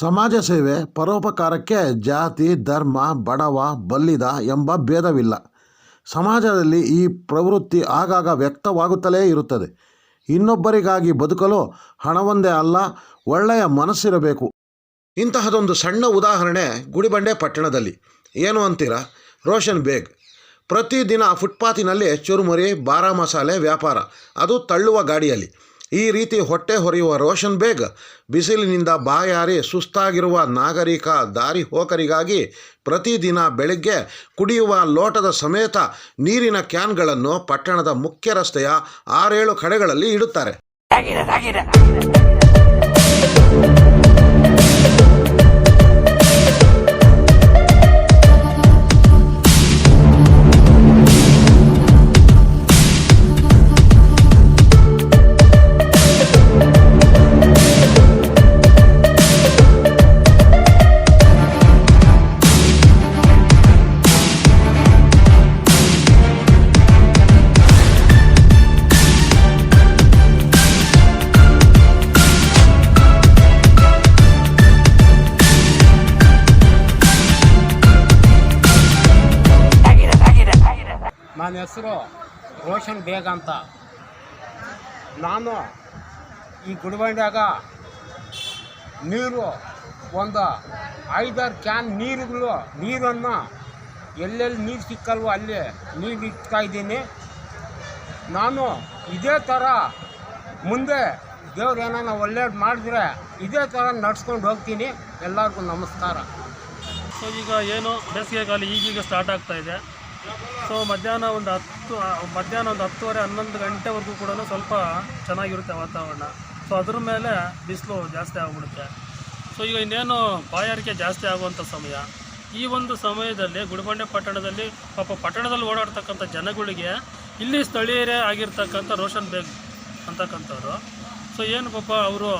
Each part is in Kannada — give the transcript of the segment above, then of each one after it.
ಸಮಾಜ ಸೇವೆ ಪರೋಪಕಾರಕ್ಕೆ ಜಾತಿ, ಧರ್ಮ, ಬಡವ, ಬಲ್ಲಿದ ಎಂಬ ಭೇದವಿಲ್ಲ. ಸಮಾಜದಲ್ಲಿ ಈ ಪ್ರವೃತ್ತಿ ಆಗಾಗ ವ್ಯಕ್ತವಾಗುತ್ತಲೇ ಇರುತ್ತದೆ. ಇನ್ನೊಬ್ಬರಿಗಾಗಿ ಬದುಕಲು ಹಣವೊಂದೇ ಅಲ್ಲ, ಒಳ್ಳೆಯ ಮನಸ್ಸಿರಬೇಕು. ಇಂತಹದೊಂದು ಸಣ್ಣ ಉದಾಹರಣೆ ಗುಡಿಬಂಡೆ ಪಟ್ಟಣದಲ್ಲಿ. ಏನು ಅಂತೀರಾ? ರೋಷನ್ ಬೇಗ್. ಪ್ರತಿದಿನ ಫುಟ್ಪಾತಿನಲ್ಲಿ ಚುರುಮುರಿ ಬಾರಾ ಮಸಾಲೆ ವ್ಯಾಪಾರ. ಅದು ತಳ್ಳುವ ಗಾಡಿಯಲ್ಲಿ. ಈ ರೀತಿ ಹೊಟ್ಟೆ ಹೊರೆಯುವ ರೋಷನ್ ಬೇಗ್ ಬಿಸಿಲಿನಿಂದ ಬಾಯಾರಿ ಸುಸ್ತಾಗಿರುವ ನಾಗರಿಕ ದಾರಿ ಹೋಕರಿಗಾಗಿ ಪ್ರತಿದಿನ ಬೆಳಗ್ಗೆ ಕುಡಿಯುವ ಲೋಟದ ಸಮೇತ ನೀರಿನ ಕ್ಯಾನ್ಗಳನ್ನು ಪಟ್ಟಣದ ಮುಖ್ಯ ರಸ್ತೆಯ ಆರೇಳು ಕಡೆಗಳಲ್ಲಿ ಇಡುತ್ತಾರೆ. ನನ್ನ ಹೆಸರು ರೋಷನ್ ಬೇಗ ಅಂತ. ನಾನು ಈ ಗುಡಿಬಂಡ್ಯಾಗ ನೀರು ಒಂದು ಐದಾರು ಕ್ಯಾನ್ ನೀರುಗಳು, ನೀರನ್ನು ಎಲ್ಲೆಲ್ಲಿ ನೀರು ಸಿಕ್ಕಲ್ವೋ ಅಲ್ಲಿ ನೀರು ಇಡ್ತಾ ಇದ್ದೀನಿ. ನಾನು ಇದೇ ಥರ ಮುಂದೆ ದೇವ್ರು ಏನಾನ ಒಳ್ಳೇದು ಮಾಡಿದ್ರೆ ಇದೇ ಥರ ನಡ್ಸ್ಕೊಂಡು ಹೋಗ್ತೀನಿ. ಎಲ್ಲರಿಗೂ ನಮಸ್ಕಾರ. ಸೊ ಈಗ ಏನು ಬೇಸಿಗೆಗಾಲ ಈಗೀಗ ಸ್ಟಾರ್ಟ್ ಆಗ್ತಾ ಸೊ ಮಧ್ಯಾಹ್ನ ಒಂದು ಹತ್ತು ಮಧ್ಯಾಹ್ನ ಒಂದು ಹತ್ತುವರೆ, ಹನ್ನೊಂದು ಗಂಟೆವರೆಗೂ ಕೂಡ ಸ್ವಲ್ಪ ಚೆನ್ನಾಗಿರುತ್ತೆ ವಾತಾವರಣ. ಸೊ ಅದ್ರ ಮೇಲೆ ಬಿಸಿಲು ಜಾಸ್ತಿ ಆಗಿಬಿಡುತ್ತೆ. ಸೊ ಈಗ ಇನ್ನೇನು ಬಾಯಾರಿಕೆ ಜಾಸ್ತಿ ಆಗುವಂಥ ಸಮಯ? ಈ ಒಂದು ಸಮಯದಲ್ಲಿ ಗುಡಿಬಂಡೆ ಪಟ್ಟಣದಲ್ಲಿ, ಪಾಪ ಪಟ್ಟಣದಲ್ಲಿ ಓಡಾಡ್ತಕ್ಕಂಥ ಜನಗಳಿಗೆ ಇಲ್ಲಿ ಸ್ಥಳೀಯರೇ ಆಗಿರ್ತಕ್ಕಂಥ ರೋಷನ್ ಬೇಗ್ ಅಂತಕ್ಕಂಥವ್ರು. ಸೊ ಏನು ಪಾಪ ಅವರು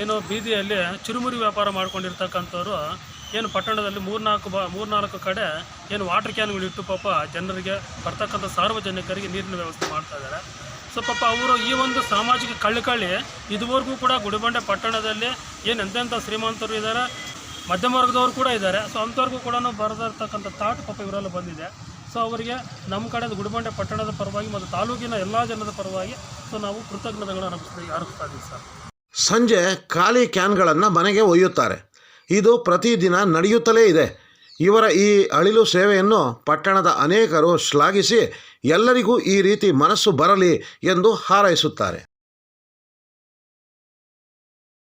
ಏನು ಬೀದಿಯಲ್ಲಿ ಚುರುಮುರಿ ವ್ಯಾಪಾರ ಮಾಡ್ಕೊಂಡಿರ್ತಕ್ಕಂಥವ್ರು ಏನು ಪಟ್ಟಣದಲ್ಲಿ ಮೂರ್ನಾಲ್ಕು ಬಾ ಮೂರ್ನಾಲ್ಕು ಕಡೆ ಏನು ವಾಟರ್ ಕ್ಯಾನ್ಗಳಿಟ್ಟು ಪಾಪ ಜನರಿಗೆ ಬರ್ತಕ್ಕಂಥ ಸಾರ್ವಜನಿಕರಿಗೆ ನೀರಿನ ವ್ಯವಸ್ಥೆ ಮಾಡ್ತಾ ಇದ್ದಾರೆ. ಸೊ ಪಾಪ ಅವರು ಈ ಒಂದು ಸಾಮಾಜಿಕ ಕಳ್ಕಳಿ ಇದುವರೆಗೂ ಕೂಡ ಗುಡಿಬಂಡೆ ಪಟ್ಟಣದಲ್ಲಿ ಏನು ಎಂತೆಂಥ ಶ್ರೀಮಂತರು ಇದ್ದಾರೆ, ಮಧ್ಯಮ ವರ್ಗದವರು ಕೂಡ ಇದ್ದಾರೆ. ಸೊ ಅಂಥವ್ರಿಗೂ ಕೂಡ ಬರೆದಿರ್ತಕ್ಕಂಥ ತಾಟ್ ಪಾಪ ಇವರೆಲ್ಲ ಬಂದಿದೆ. ಸೊ ಅವರಿಗೆ ನಮ್ಮ ಕಡೆ ಗುಡಿಬಂಡೆ ಪಟ್ಟಣದ ಪರವಾಗಿ ಮತ್ತು ತಾಲೂಕಿನ ಎಲ್ಲ ಜನರ ಪರವಾಗಿ ಸೊ ನಾವು ಕೃತಜ್ಞತೆಗಳನ್ನು ಅರ್ಪಿಸ್ತಾ ಅರ್ಪಿಸ್ತಾ ಇದ್ದೀವಿ ಸರ್. ಸಂಜೆ ಖಾಲಿ ಕ್ಯಾನ್ಗಳನ್ನು ಮನೆಗೆ ಒಯ್ಯುತ್ತಾರೆ. ಇದು ಪ್ರತಿದಿನ ನಡೆಯುತ್ತಲೇ ಇದೆ. ಇವರ ಈ ಅಳಿಲು ಸೇವೆಯನ್ನು ಪಟ್ಟಣದ ಅನೇಕರು ಶ್ಲಾಘಿಸಿ ಎಲ್ಲರಿಗೂ ಈ ರೀತಿ ಮನಸ್ಸು ಬರಲಿ ಎಂದು ಹಾರೈಸುತ್ತಾರೆ.